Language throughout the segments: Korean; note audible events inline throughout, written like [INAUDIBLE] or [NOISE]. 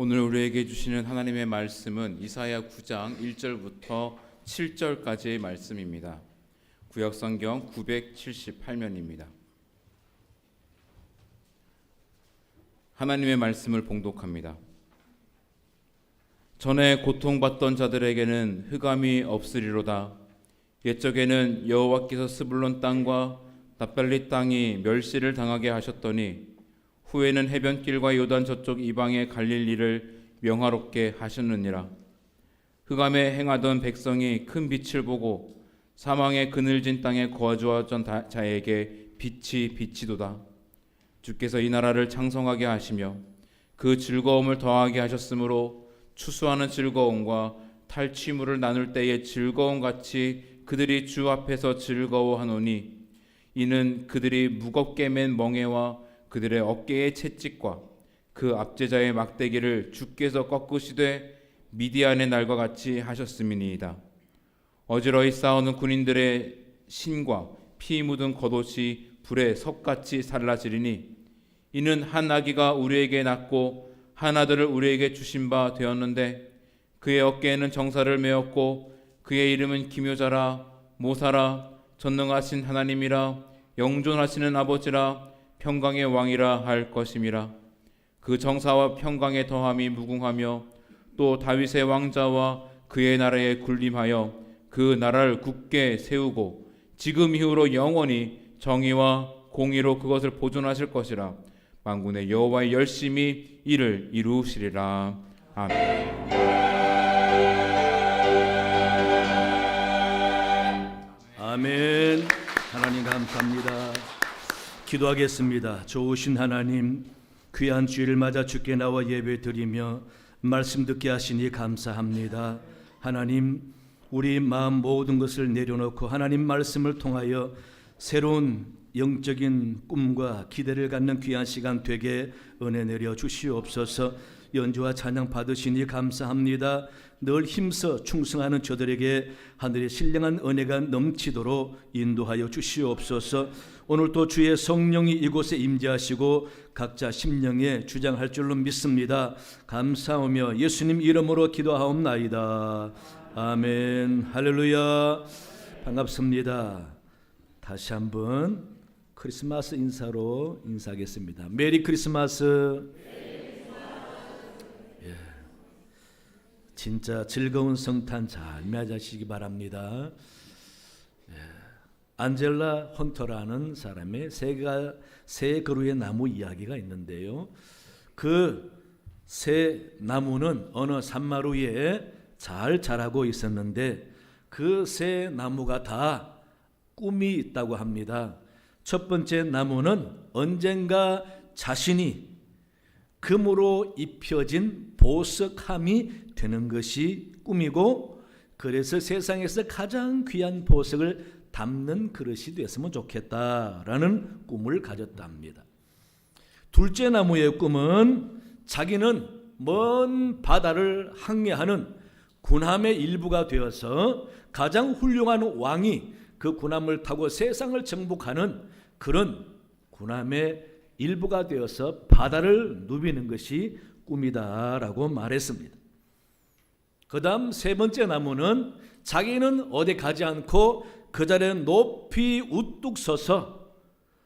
오늘 우리에게 주시는 하나님의 말씀은 이사야 9장 1절부터 7절까지의 말씀입니다. 구약 성경 978면입니다. 하나님의 말씀을 봉독합니다. 전에 고통받던 자들에게는 흑암이 없으리로다. 옛적에는 여호와께서 스불론 땅과 납달리 땅이 멸시를 당하게 하셨더니 후에는 해변길과 요단 저쪽 이방에 갈릴 일을 명화롭게 하셨느니라. 흑암에 행하던 백성이 큰 빛을 보고 사망의 그늘진 땅에 거주하던 자에게 빛이 비치도다. 주께서 이 나라를 창성하게 하시며 그 즐거움을 더하게 하셨으므로 추수하는 즐거움과 탈취물을 나눌 때의 즐거움 같이 그들이 주 앞에서 즐거워하노니 이는 그들이 무겁게 맨 멍에와 그들의 어깨의 채찍과 그 압제자의 막대기를 주께서 꺾으시되 미디안의 날과 같이 하셨음이니이다. 어지러이 싸우는 군인들의 신과 피 묻은 겉옷이 불에 석같이 살라지리니 이는 한 아기가 우리에게 낳고 한 아들을 우리에게 주신 바 되었는데 그의 어깨에는 정사를 메었고 그의 이름은 기묘자라 모사라 전능하신 하나님이라 영존하시는 아버지라 평강의 왕이라 할 것임이라 그 정사와 평강의 더함이 무궁하며 또 다윗의 왕자와 그의 나라에 군림하여 그 나라를 굳게 세우고 지금 이후로 영원히 정의와 공의로 그것을 보존하실 것이라 만군의 여호와의 열심히 이를 이루시리라 아멘. 아멘. 하나님 감사합니다. 기도하겠습니다. 좋으신 하나님, 귀한 주일을 맞아 주께 나와 예배 드리며 말씀 듣게 하시니 감사합니다. 하나님, 우리 마음 모든 것을 내려놓고 하나님 말씀을 통하여 새로운 영적인 꿈과 기대를 갖는 귀한 시간 되게 은혜 내려 주시옵소서. 연주와 찬양 받으시니 감사합니다. 늘 힘써 충성하는 저들에게 하늘의 신령한 은혜가 넘치도록 인도하여 주시옵소서. 오늘 또 주의 성령이 이곳에 임재하시고 각자 심령에 주장할 줄로 믿습니다. 감사하며 예수님 이름으로 기도하옵나이다. 아멘. 할렐루야. 반갑습니다. 다시 한번 크리스마스 인사로 인사하겠습니다. 메리 크리스마스. 예. 진짜 즐거운 성탄 잘 맞으시기 바랍니다. 예. 안젤라 헌터라는 사람의 새가 새 그루의 나무 이야기가 있는데요. 그 새 나무는 어느 산마루 위에 잘 자라고 있었는데 그 새 나무가 다 꿈이 있다고 합니다. 첫 번째 나무는 언젠가 자신이 금으로 입혀진 보석함이 되는 것이 꿈이고 그래서 세상에서 가장 귀한 보석을 담는 그릇이 됐으면 좋겠다라는 꿈을 가졌답니다. 둘째 나무의 꿈은 자기는 먼 바다를 항해하는 군함의 일부가 되어서 가장 훌륭한 왕이 그 군함을 타고 세상을 정복하는 그런 군함의 일부가 되어서 바다를 누비는 것이 꿈이다라고 말했습니다. 그 다음 세 번째 나무는 자기는 어디 가지 않고 그 자리에 높이 우뚝 서서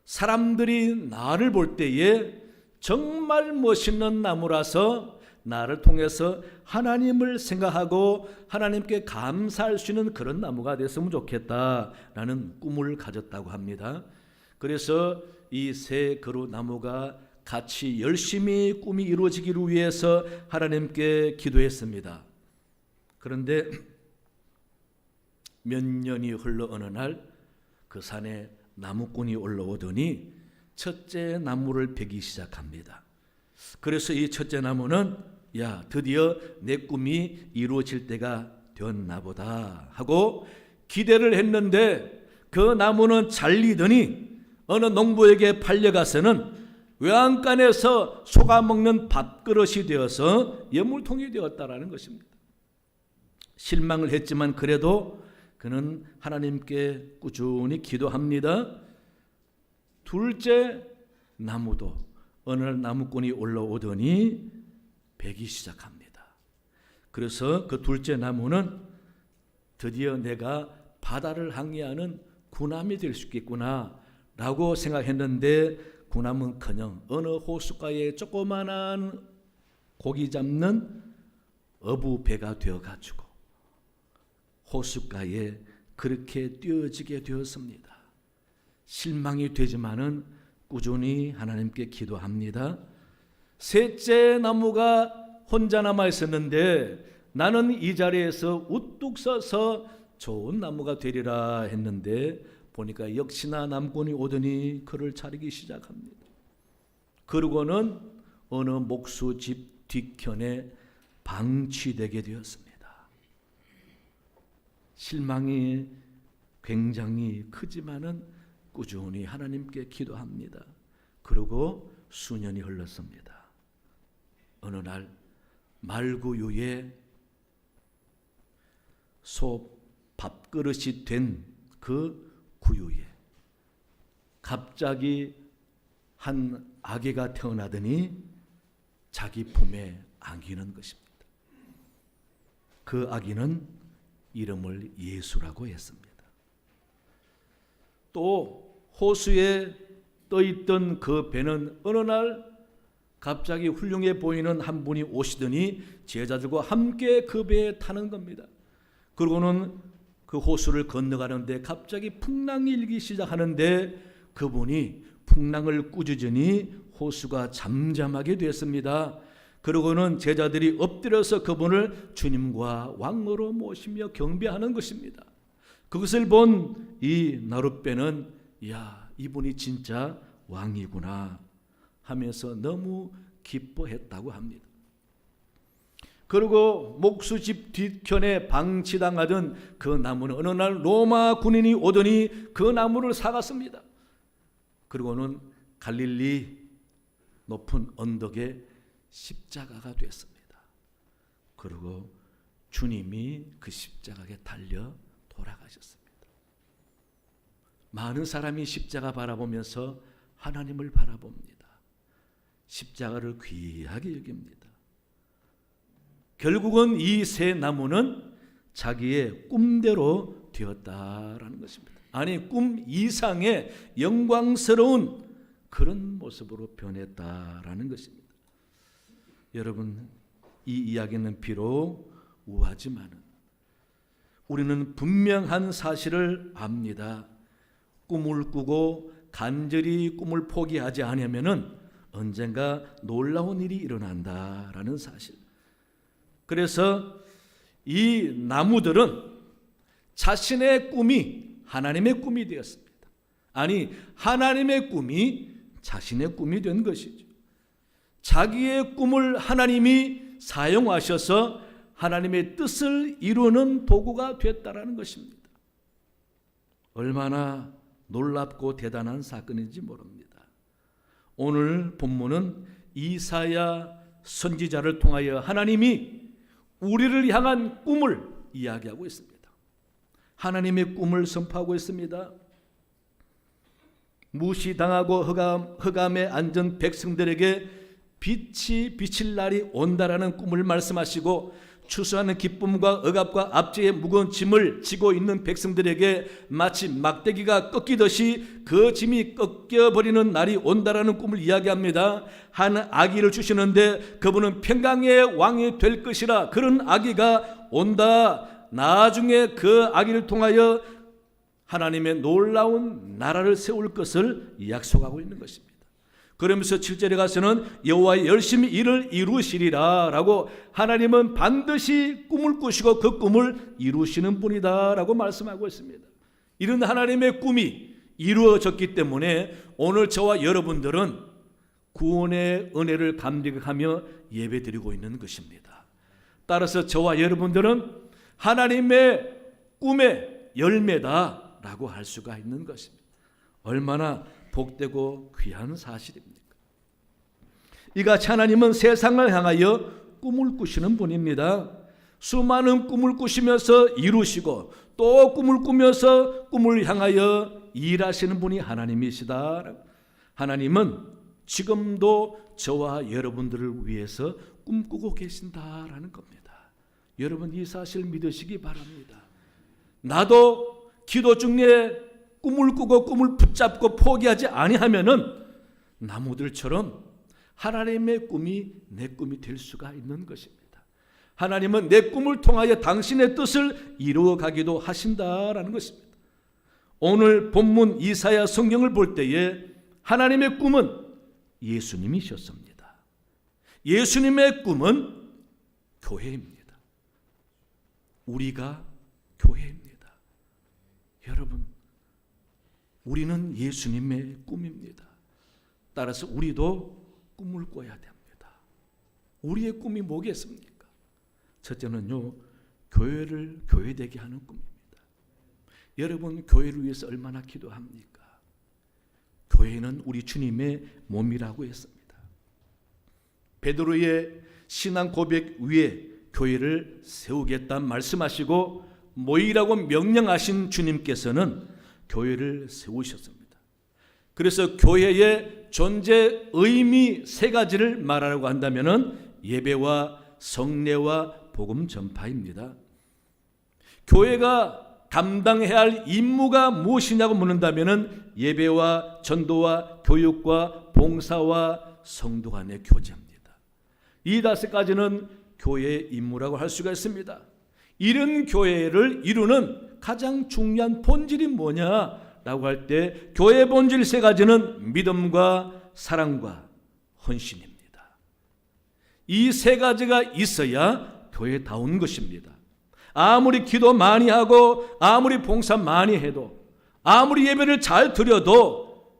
사람들이 나를 볼 때에 정말 멋있는 나무라서 나를 통해서 하나님을 생각하고 하나님께 감사할 수 있는 그런 나무가 됐으면 좋겠다라는 꿈을 가졌다고 합니다. 그래서 이 세 그루 나무가 같이 열심히 꿈이 이루어지기를 위해서 하나님께 기도했습니다. 그런데 몇 년이 흘러 어느 날 그 산에 나무꾼이 올라오더니 첫째 나무를 베기 시작합니다. 그래서 이 첫째 나무는 야 드디어 내 꿈이 이루어질 때가 되었나 보다 하고 기대를 했는데 그 나무는 잘리더니 어느 농부에게 팔려가서는 외양간에서 속아 먹는 밥그릇이 되어서 예물통이 되었다라는 것입니다. 실망을 했지만 그래도 그는 하나님께 꾸준히 기도합니다. 둘째 나무도 어느 날 나무꾼이 올라오더니 베기 시작합니다. 그래서 그 둘째 나무는 드디어 내가 바다를 항해하는 군함이 될 수 있겠구나라고 생각했는데 군함은커녕 어느 호숫가에 조그만한 고기 잡는 어부 배가 되어 가지고 호숫가에 그렇게 뛰어지게 되었습니다. 실망이 되지만은 꾸준히 하나님께 기도합니다. 셋째 나무가 혼자 남아 있었는데 나는 이 자리에서 우뚝 서서 좋은 나무가 되리라 했는데 보니까 역시나 남군이 오더니 그를 차리기 시작합니다. 그러고는 어느 목수 집 뒤편에 방치되게 되었습니다. 실망이 굉장히 크지만은 꾸준히 하나님께 기도합니다. 그리고 수년이 흘렀습니다. 어느 날 말구유에 소 밥그릇이 된 그 구유에 갑자기 한 아기가 태어나더니 자기 품에 안기는 것입니다. 그 아기는 이름을 예수라고 했습니다. 또 호수에 떠 있던 그 배는 어느 날 갑자기 훌륭해 보이는 한 분이 오시더니 제자들과 함께 그 배에 타는 겁니다. 그러고는 그 호수를 건너가는데 갑자기 풍랑이 일기 시작하는데 그분이 풍랑을 꾸짖으니 호수가 잠잠하게 됐습니다. 그러고는 제자들이 엎드려서 그분을 주님과 왕으로 모시며 경배하는 것입니다. 그것을 본 이 나룻배는 야 이분이 진짜 왕이구나 하면서 너무 기뻐했다고 합니다. 그리고 목수집 뒤편에 방치당하던 그 나무는 어느 날 로마 군인이 오더니 그 나무를 사갔습니다. 그리고는 갈릴리 높은 언덕에 십자가가 됐습니다. 그리고 주님이 그 십자가에 달려 돌아가셨습니다. 많은 사람이 십자가 바라보면서 하나님을 바라봅니다. 십자가를 귀하게 여깁니다. 결국은 이 세 나무는 자기의 꿈대로 되었다라는 것입니다. 아니 꿈 이상의 영광스러운 그런 모습으로 변했다라는 것입니다. 여러분 이 이야기는 비록 우하지만은 우리는 분명한 사실을 압니다. 꿈을 꾸고 간절히 꿈을 포기하지 않으면은 언젠가 놀라운 일이 일어난다라는 사실. 그래서 이 나무들은 자신의 꿈이 하나님의 꿈이 되었습니다. 아니, 하나님의 꿈이 자신의 꿈이 된 것이죠. 자기의 꿈을 하나님이 사용하셔서 하나님의 뜻을 이루는 도구가 됐다라는 것입니다. 얼마나 놀랍고 대단한 사건인지 모릅니다. 오늘 본문은 이사야 선지자를 통하여 하나님이 우리를 향한 꿈을 이야기하고 있습니다. 하나님의 꿈을 선포하고 있습니다. 무시당하고 흑암, 흑암에 앉은 백성들에게 빛이 비칠 날이 온다라는 꿈을 말씀하시고 추수하는 기쁨과 억압과 압제의 무거운 짐을 지고 있는 백성들에게 마치 막대기가 꺾이듯이 그 짐이 꺾여버리는 날이 온다라는 꿈을 이야기합니다. 한 아기를 주시는데 그분은 평강의 왕이 될 것이라 그런 아기가 온다. 나중에 그 아기를 통하여 하나님의 놀라운 나라를 세울 것을 약속하고 있는 것입니다. 그러면서 7절에 가서는 여호와의 열심히 일을 이루시리라 라고 하나님은 반드시 꿈을 꾸시고 그 꿈을 이루시는 분이다 라고 말씀하고 있습니다. 이런 하나님의 꿈이 이루어졌기 때문에 오늘 저와 여러분들은 구원의 은혜를 감격하며 예배드리고 있는 것입니다. 따라서 저와 여러분들은 하나님의 꿈의 열매다라고 할 수가 있는 것입니다. 얼마나 복되고 귀한 사실입니까? 이같이 하나님은 세상을 향하여 꿈을 꾸시는 분입니다. 수많은 꿈을 꾸시면서 이루시고 또 꿈을 꾸면서 꿈을 향하여 일하시는 분이 하나님이시다. 하나님은 지금도 저와 여러분들을 위해서 꿈꾸고 계신다라는 겁니다. 여러분 이 사실 믿으시기 바랍니다. 나도 기도 중에 꿈을 꾸고 꿈을 붙잡고 포기하지 아니하면은 나무들처럼 하나님의 꿈이 내 꿈이 될 수가 있는 것입니다. 하나님은 내 꿈을 통하여 당신의 뜻을 이루어 가기도 하신다라는 것입니다. 오늘 본문 이사야 성경을 볼 때에 하나님의 꿈은 예수님이셨습니다. 예수님의 꿈은 교회입니다. 우리가 교회입니다. 여러분, 우리는 예수님의 꿈입니다. 따라서 우리도 꿈을 꿔야 됩니다. 우리의 꿈이 뭐겠습니까? 첫째는요, 교회를 교회되게 하는 꿈입니다. 여러분, 교회를 위해서 얼마나 기도합니까? 교회는 우리 주님의 몸이라고 했습니다. 베드로의 신앙 고백 위에 교회를 세우겠다 말씀하시고 모이라고 명령하신 주님께서는 교회를 세우셨습니다. 그래서 교회의 존재 의미 세 가지를 말하라고 한다면은 예배와 성례와 복음 전파입니다. 교회가 감당해야 할 임무가 무엇이냐고 묻는다면은 예배와 전도와 교육과 봉사와 성도 간의 교제입니다. 이 다섯 가지는 교회의 임무라고 할 수가 있습니다. 이런 교회를 이루는 가장 중요한 본질이 뭐냐라고 할 때 교회 본질 세 가지는 믿음과 사랑과 헌신입니다. 이 세 가지가 있어야 교회다운 것입니다. 아무리 기도 많이 하고 아무리 봉사 많이 해도 아무리 예배를 잘 드려도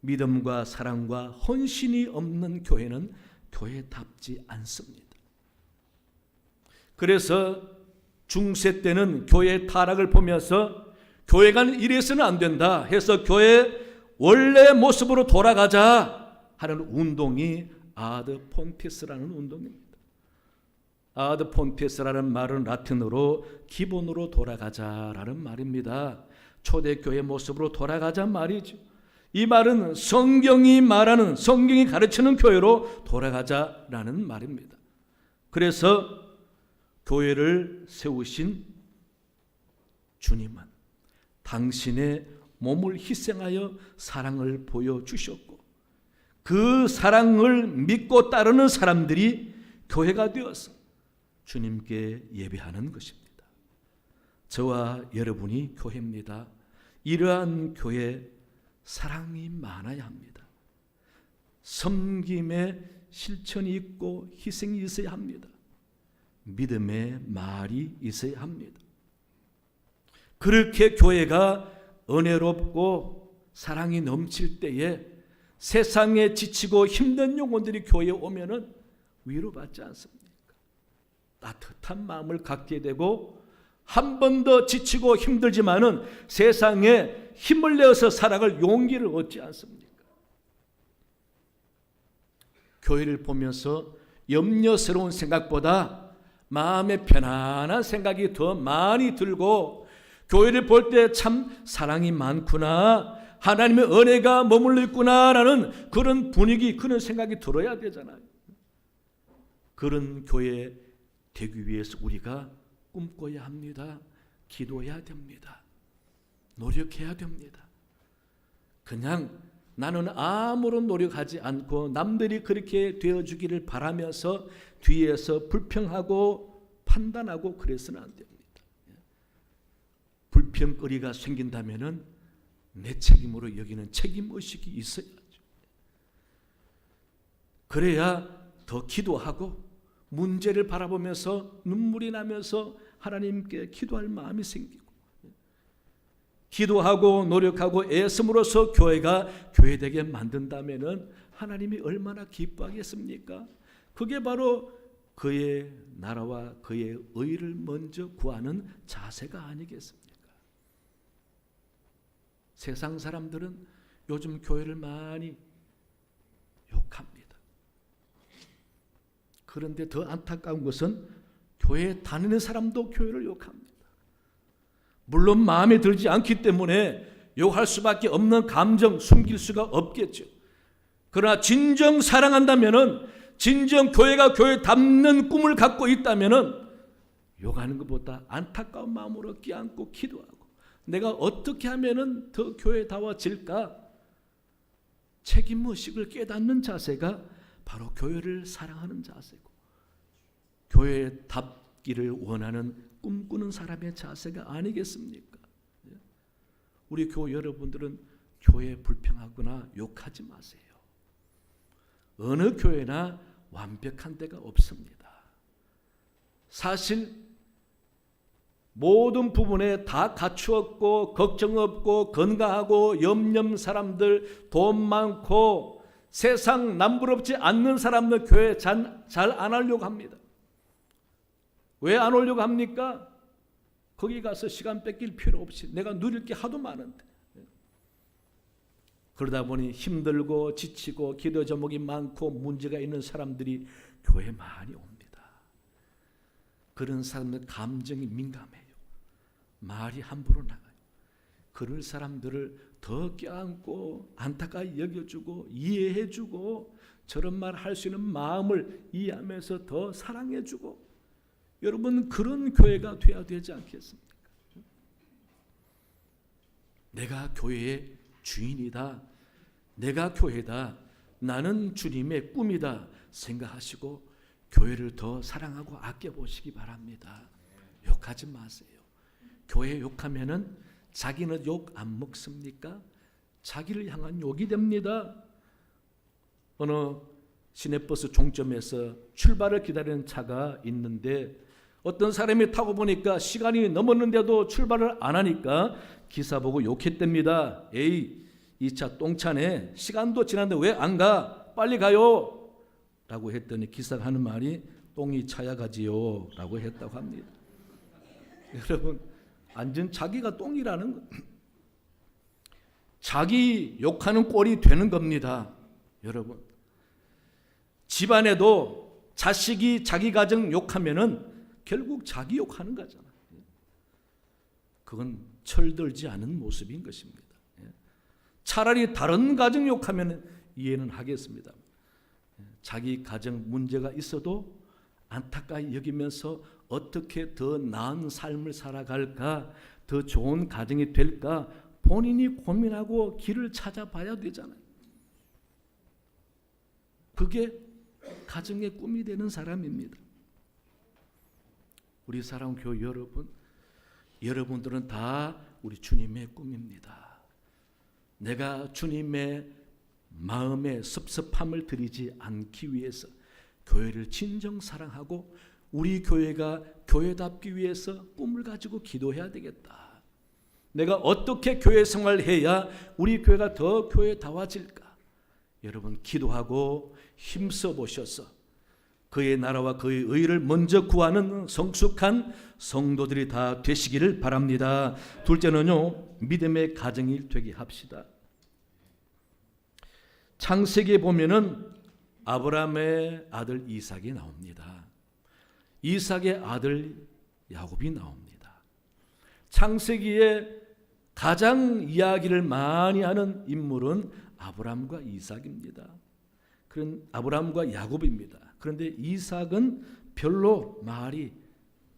믿음과 사랑과 헌신이 없는 교회는 교회답지 않습니다. 그래서 중세 때는 교회 타락을 보면서 교회가 이래서는 안 된다 해서 교회 원래 모습으로 돌아가자 하는 운동이 아드 폰티스라는 운동입니다. 아드 폰티스라는 말은 라틴어로 기본으로 돌아가자라는 말입니다. 초대교회 모습으로 돌아가자 말이죠. 이 말은 성경이 말하는 성경이 가르치는 교회로 돌아가자라는 말입니다. 그래서 교회를 세우신 주님은 당신의 몸을 희생하여 사랑을 보여주셨고 그 사랑을 믿고 따르는 사람들이 교회가 되어서 주님께 예배하는 것입니다. 저와 여러분이 교회입니다. 이러한 교회 사랑이 많아야 합니다. 섬김의 실천이 있고 희생이 있어야 합니다. 믿음의 말이 있어야 합니다. 그렇게 교회가 은혜롭고 사랑이 넘칠 때에 세상에 지치고 힘든 영혼들이 교회에 오면은 위로받지 않습니까? 따뜻한 마음을 갖게 되고 한 번 더 지치고 힘들지만은 세상에 힘을 내어서 살아갈 용기를 얻지 않습니까? 교회를 보면서 염려스러운 생각보다 마음에 편안한 생각이 더 많이 들고 교회를 볼 때 참 사랑이 많구나 하나님의 은혜가 머물러 있구나라는 그런 분위기 그런 생각이 들어야 되잖아요. 그런 교회 되기 위해서 우리가 꿈꿔야 합니다. 기도해야 됩니다. 노력해야 됩니다. 그냥 나는 아무런 노력하지 않고 남들이 그렇게 되어주기를 바라면서 뒤에서 불평하고 판단하고 그래서는 안 됩니다. 불평거리가 생긴다면은 내 책임으로 여기는 책임 의식이 있어야죠. 그래야 더 기도하고 문제를 바라보면서 눈물이 나면서 하나님께 기도할 마음이 생기고 기도하고 노력하고 애씀으로써 교회가 교회되게 만든다면은 하나님이 얼마나 기뻐하겠습니까? 그게 바로 그의 나라와 그의 의를 먼저 구하는 자세가 아니겠습니까? 세상 사람들은 요즘 교회를 많이 욕합니다. 그런데 더 안타까운 것은 교회 다니는 사람도 교회를 욕합니다. 물론 마음에 들지 않기 때문에 욕할 수밖에 없는 감정 숨길 수가 없겠죠. 그러나 진정 사랑한다면은 진정 교회가 교회 닮는 꿈을 갖고 있다면은 욕하는 것보다 안타까운 마음으로 끼안고 기도하고 내가 어떻게 하면은 더 교회다워질까 책임 의식을 깨닫는 자세가 바로 교회를 사랑하는 자세고 교회에 답기를 원하는 꿈꾸는 사람의 자세가 아니겠습니까? 예. 우리 교회 여러분들은 교회 불평하거나 욕하지 마세요. 어느 교회나 완벽한 데가 없습니다. 사실 모든 부분에 다 갖추었고 걱정 없고 건강하고 염염 사람들 돈 많고 세상 남부럽지 않는 사람들 교회 잘 안 하려고 합니다. 왜 안 오려고 합니까? 거기 가서 시간 뺏길 필요 없이 내가 누릴 게 하도 많은데 그러다 보니 힘들고 지치고 기도 제목이 많고 문제가 있는 사람들이 교회 많이 옵니다. 그런 사람들 감정이 민감해요. 말이 함부로 나가요. 그럴 사람들을 더 껴안고 안타까이 여겨주고 이해해주고 저런 말 할 수 있는 마음을 이해하면서 더 사랑해주고 여러분 그런 교회가 돼야 되지 않겠습니까? 내가 교회의 주인이다. 내가 교회다. 나는 주님의 꿈이다. 생각하시고 교회를 더 사랑하고 아껴 보시기 바랍니다. 욕하지 마세요. 교회 욕하면은 자기는 욕 안 먹습니까? 자기를 향한 욕이 됩니다. 어느 시내버스 종점에서 출발을 기다리는 차가 있는데 어떤 사람이 타고 보니까 시간이 넘었는데도 출발을 안 하니까 기사 보고 욕했답니다. 에이, 이차 똥차네. 시간도 지났는데 왜 안 가? 빨리 가요. 라고 했더니 기사가 하는 말이 똥이 차야 가지요. 라고 했다고 합니다. [LAUGHS] 여러분, 완전 자기가 똥이라는 거. 자기 욕하는 꼴이 되는 겁니다. 여러분. 집안에도 자식이 자기 가정 욕하면은 결국 자기 욕하는 거잖아. 그건 철들지 않은 모습인 것입니다. 예. 차라리 다른 가정 욕하면 이해는 하겠습니다. 예. 자기 가정 문제가 있어도 안타까이 여기면서 어떻게 더 나은 삶을 살아갈까, 더 좋은 가정이 될까 본인이 고민하고 길을 찾아봐야 되잖아요. 그게 가정의 꿈이 되는 사람입니다. 우리 사랑 교회 여러분, 여러분들은 다 우리 주님의 꿈입니다. 내가 주님의 마음의 섭섭함을 드리지 않기 위해서 교회를 진정 사랑하고 우리 교회가 교회답기 위해서 꿈을 가지고 기도해야 되겠다. 내가 어떻게 교회 생활해야 우리 교회가 더 교회다워질까? 여러분 기도하고 힘써 보셔서 그의 나라와 그의 의를 먼저 구하는 성숙한 성도들이 다 되시기를 바랍니다. 둘째는요, 믿음의 가정이 되게 합시다. 창세기에 보면은 아브라함의 아들 이삭이 나옵니다. 이삭의 아들 야곱이 나옵니다. 창세기에 가장 이야기를 많이 하는 인물은 아브라함과 이삭입니다. 그런 아브라함과 야곱입니다. 그런데 이삭은 별로 말이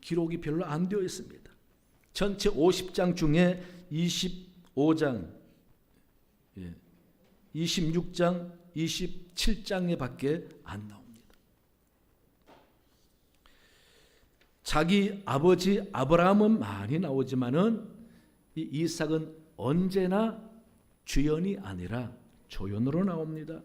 기록이 별로 안 되어 있습니다. 전체 50장 중에 25장, 26장, 27장에 밖에 안 나옵니다. 자기 아버지 아브라함은 많이 나오지만은 이 이삭은 언제나 주연이 아니라 조연으로 나옵니다.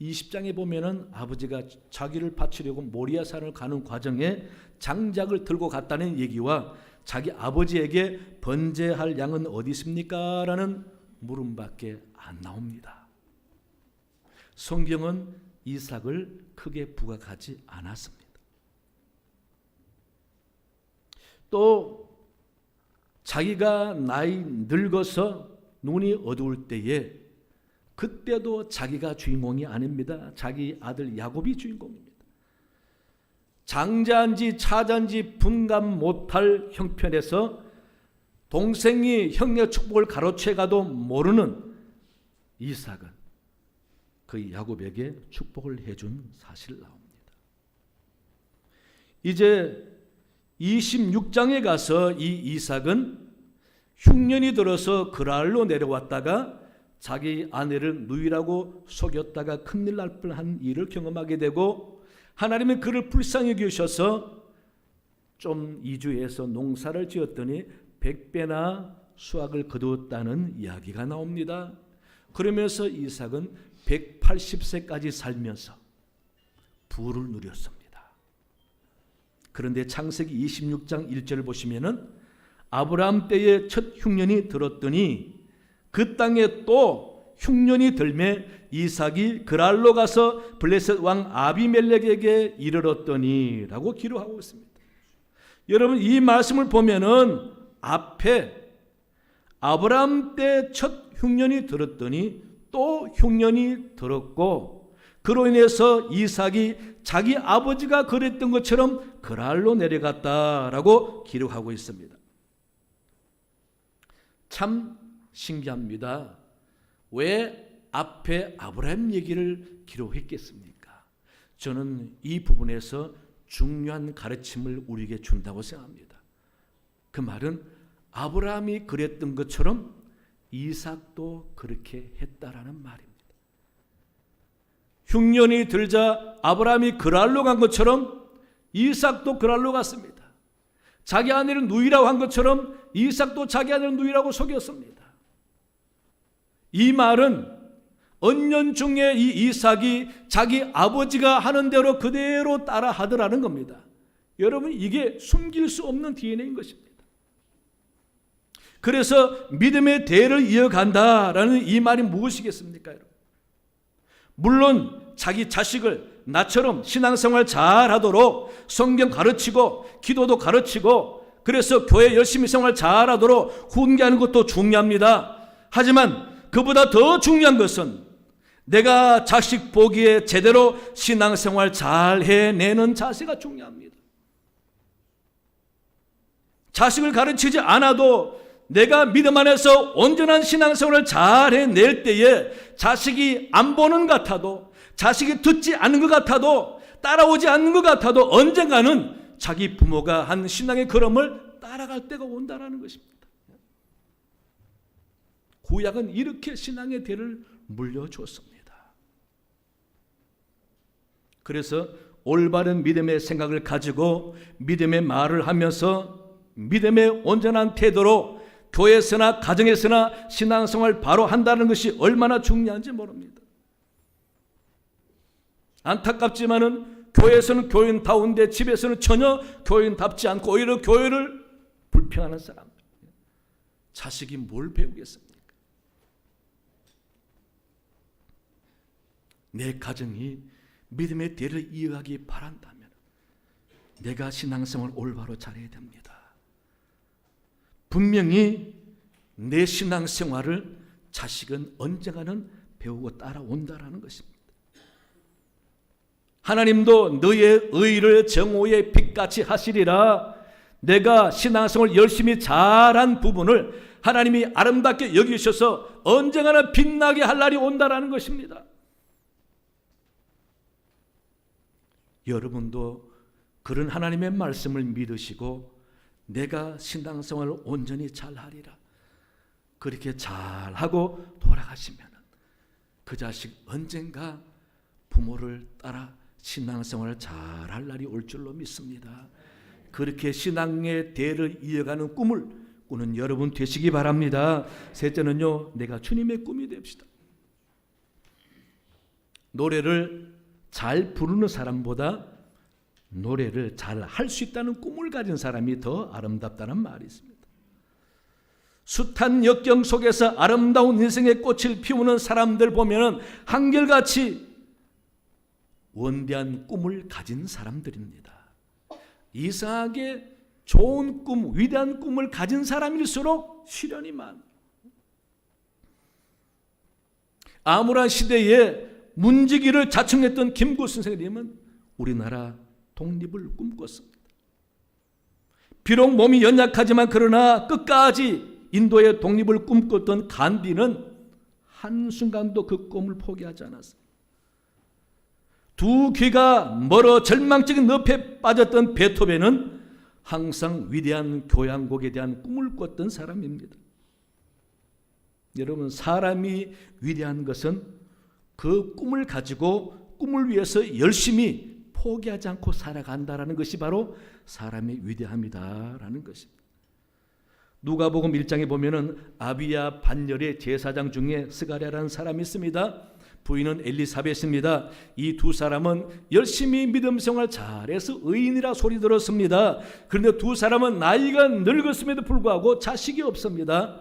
20장에 보면은 아버지가 자기를 바치려고 모리아산을 가는 과정에 장작을 들고 갔다는 얘기와 자기 아버지에게 번제할 양은 어디 있습니까? 라는 물음밖에 안 나옵니다. 성경은 이삭을 크게 부각하지 않았습니다. 또 자기가 나이 늙어서 눈이 어두울 때에 그때도 자기가 주인공이 아닙니다. 자기 아들 야곱이 주인공입니다. 장자인지 차자인지 분간 못할 형편에서 동생이 형의 축복을 가로채 가도 모르는 이삭은 그 야곱에게 축복을 해준 사실 나옵니다. 이제 26장에 가서 이 이삭은 흉년이 들어서 그랄로 내려왔다가 자기 아내를 누이라고 속였다가 큰일 날 뻔한 일을 경험하게 되고 하나님은 그를 불쌍히 여기셔서 좀 이주해서 농사를 지었더니 백배나 수확을 거두었다는 이야기가 나옵니다. 그러면서 이삭은 180세까지 살면서 부를 누렸습니다. 그런데 창세기 26장 1절을 보시면은 아브라함 때에 첫 흉년이 들었더니 그 땅에 또 흉년이 들매 이삭이 그랄로 가서 블레셋 왕 아비멜렉에게 이르렀더니라고 기록하고 있습니다. 여러분 이 말씀을 보면은 앞에 아브라함 때첫 흉년이 들었더니 또 흉년이 들었고 그로 인해서 이삭이 자기 아버지가 그랬던 것처럼 그랄로 내려갔다라고 기록하고 있습니다. 참 신기합니다. 왜 앞에 아브라함 얘기를 기록했겠습니까? 저는 이 부분에서 중요한 가르침을 우리에게 준다고 생각합니다. 그 말은 아브라함이 그랬던 것처럼 이삭도 그렇게 했다라는 말입니다. 흉년이 들자 아브라함이 그랄로 간 것처럼 이삭도 그랄로 갔습니다. 자기 아내를 누이라고 한 것처럼 이삭도 자기 아내를 누이라고 속였습니다. 이 말은 언년 중에 이 이삭이 자기 아버지가 하는 대로 그대로 따라 하더라는 겁니다. 여러분 이게 숨길 수 없는 DNA인 것입니다. 그래서 믿음의 대를 이어간다라는 이 말이 무엇이겠습니까, 여러분? 물론 자기 자식을 나처럼 신앙생활 잘 하도록 성경 가르치고 기도도 가르치고 그래서 교회 열심히 생활 잘 하도록 훈계하는 것도 중요합니다. 하지만 그보다 더 중요한 것은 내가 자식 보기에 제대로 신앙생활 잘 해내는 자세가 중요합니다. 자식을 가르치지 않아도 내가 믿음 안에서 온전한 신앙생활을 잘 해낼 때에 자식이 안 보는 것 같아도 자식이 듣지 않는 것 같아도 따라오지 않는 것 같아도 언젠가는 자기 부모가 한 신앙의 걸음을 따라갈 때가 온다라는 것입니다. 구약은 이렇게 신앙의 대를 물려줬습니다. 그래서 올바른 믿음의 생각을 가지고 믿음의 말을 하면서 믿음의 온전한 태도로 교회에서나 가정에서나 신앙생활 바로 한다는 것이 얼마나 중요한지 모릅니다. 안타깝지만은 교회에서는 교인다운데 집에서는 전혀 교인답지 않고 오히려 교회를 불평하는 사람. 자식이 뭘 배우겠습니까? 내 가정이 믿음의 대를 이어가기 바란다면 내가 신앙생활 올바로 잘해야 됩니다. 분명히 내 신앙생활을 자식은 언젠가는 배우고 따라온다라는 것입니다. 하나님도 너의 의를 정오의 빛같이 하시리라. 내가 신앙생활 열심히 잘한 부분을 하나님이 아름답게 여기셔서 언젠가는 빛나게 할 날이 온다라는 것입니다. 여러분도 그런 하나님의 말씀을 믿으시고 내가 신앙생활을 온전히 잘하리라. 그렇게 잘하고 돌아가시면 그 자식 언젠가 부모를 따라 신앙생활을 잘할 날이 올 줄로 믿습니다. 그렇게 신앙의 대를 이어가는 꿈을 꾸는 여러분 되시기 바랍니다. 셋째는요, 내가 주님의 꿈이 됩시다. 노래를 잘 부르는 사람보다 노래를 잘 할 수 있다는 꿈을 가진 사람이 더 아름답다는 말이 있습니다. 숱한 역경 속에서 아름다운 인생의 꽃을 피우는 사람들 보면은 한결같이 원대한 꿈을 가진 사람들입니다. 이상하게 좋은 꿈, 위대한 꿈을 가진 사람일수록 시련이 많. 아무란 시대에 문지기를 자청했던 김구 선생님은 우리나라 독립을 꿈꿨습니다. 비록 몸이 연약하지만 그러나 끝까지 인도의 독립을 꿈꿨던 간디는 한순간도 그 꿈을 포기하지 않았습니다. 두 귀가 멀어 절망적인 늪에 빠졌던 베토벤은 항상 위대한 교향곡에 대한 꿈을 꿨던 사람입니다. 여러분 사람이 위대한 것은 그 꿈을 가지고 꿈을 위해서 열심히 포기하지 않고 살아간다라는 것이 바로 사람의 위대함이다라는 것입니다. 누가복음 1장에 보면은 아비야 반열의 제사장 중에 스가랴라는 사람이 있습니다. 부인은 엘리사벳입니다. 이 두 사람은 열심히 믿음 생활 잘해서 의인이라 소리 들었습니다. 그런데 두 사람은 나이가 늙었음에도 불구하고 자식이 없습니다.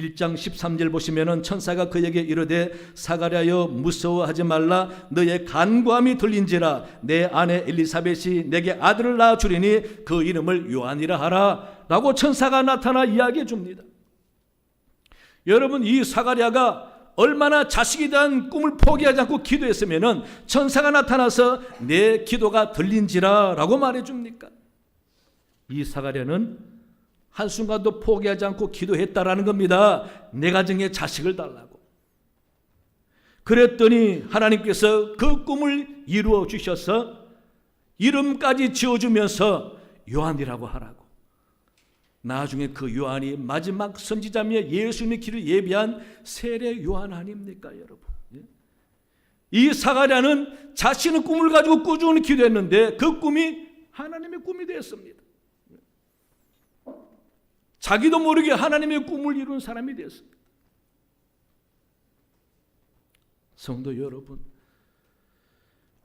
1장 13절 보시면은 천사가 그에게 이르되 사가랴여 무서워하지 말라 너의 간구함이 들린지라 내 아내 엘리사벳이 내게 아들을 낳아 주리니 그 이름을 요한이라 하라 라고 천사가 나타나 이야기해 줍니다. 여러분 이 사가랴가 얼마나 자식에 대한 꿈을 포기하지 않고 기도했으면은 천사가 나타나서 내 기도가 들린지라라고 말해 줍니까? 이 사가랴는 한순간도 포기하지 않고 기도했다라는 겁니다. 내 가정에 자식을 달라고. 그랬더니 하나님께서 그 꿈을 이루어 주셔서 이름까지 지어주면서 요한이라고 하라고. 나중에 그 요한이 마지막 선지자며 예수님의 길을 예비한 세례 요한 아닙니까, 여러분? 예? 이 사가랴는 자신의 꿈을 가지고 꾸준히 기도했는데 그 꿈이 하나님의 꿈이 되었습니다. 자기도 모르게 하나님의 꿈을 이룬 사람이 되었습니다. 성도 여러분,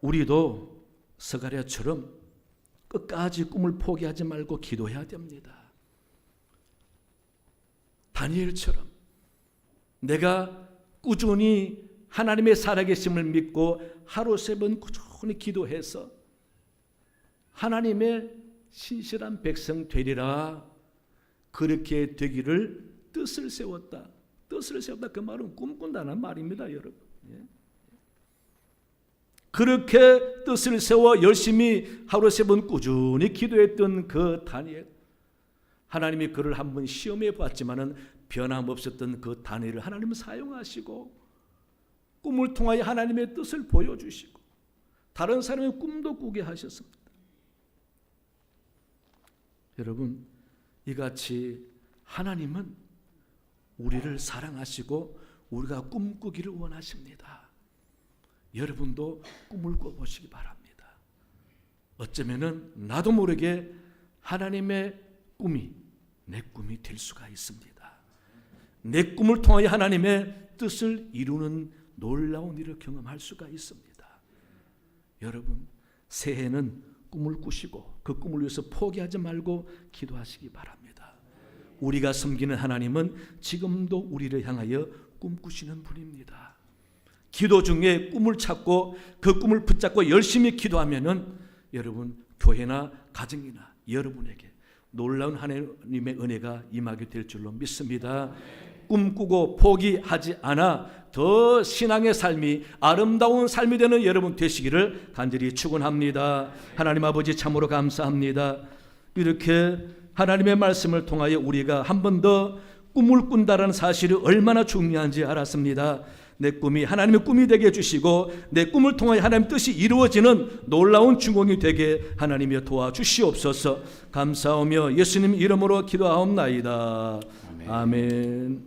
우리도 서가랴처럼 끝까지 꿈을 포기하지 말고 기도해야 됩니다. 다니엘처럼 내가 꾸준히 하나님의 살아계심을 믿고 하루 세 번 꾸준히 기도해서 하나님의 신실한 백성 되리라 그렇게 되기를 뜻을 세웠다. 뜻을 세웠다 그 말은 꿈꾼다는 말입니다, 여러분. 예. 그렇게 뜻을 세워 열심히 하루 세 번 꾸준히 기도했던 그 다니엘 하나님이 그를 한번 시험해 봤지만은 변함없었던 그 다니엘을 하나님은 사용하시고 꿈을 통하여 하나님의 뜻을 보여주시고 다른 사람의 꿈도 꾸게 하셨습니다. 여러분 이같이 하나님은 우리를 사랑하시고 우리가 꿈꾸기를 원하십니다. 여러분도 꿈을 꿔보시기 바랍니다. 어쩌면은 나도 모르게 하나님의 꿈이 내 꿈이 될 수가 있습니다. 내 꿈을 통하여 하나님의 뜻을 이루는 놀라운 일을 경험할 수가 있습니다. 여러분, 새해는 꿈을 꾸시고 그 꿈을 위해서 포기하지 말고 기도하시기 바랍니다. 우리가 섬기는 하나님은 지금도 우리를 향하여 꿈꾸시는 분입니다. 기도 중에 꿈을 찾고 그 꿈을 붙잡고 열심히 기도하면은 여러분 교회나 가정이나 여러분에게 놀라운 하나님의 은혜가 임하게 될 줄로 믿습니다. 꿈꾸고 포기하지 않아 더 신앙의 삶이 아름다운 삶이 되는 여러분 되시기를 간절히 축원합니다. 하나님 아버지 참으로 감사합니다. 이렇게 하나님의 말씀을 통하여 우리가 한 번 더 꿈을 꾼다라는 사실이 얼마나 중요한지 알았습니다. 내 꿈이 하나님의 꿈이 되게 해주시고 내 꿈을 통하여 하나님 뜻이 이루어지는 놀라운 중공이 되게 하나님이 도와주시옵소서 감사하며 예수님 이름으로 기도하옵나이다. 아멘.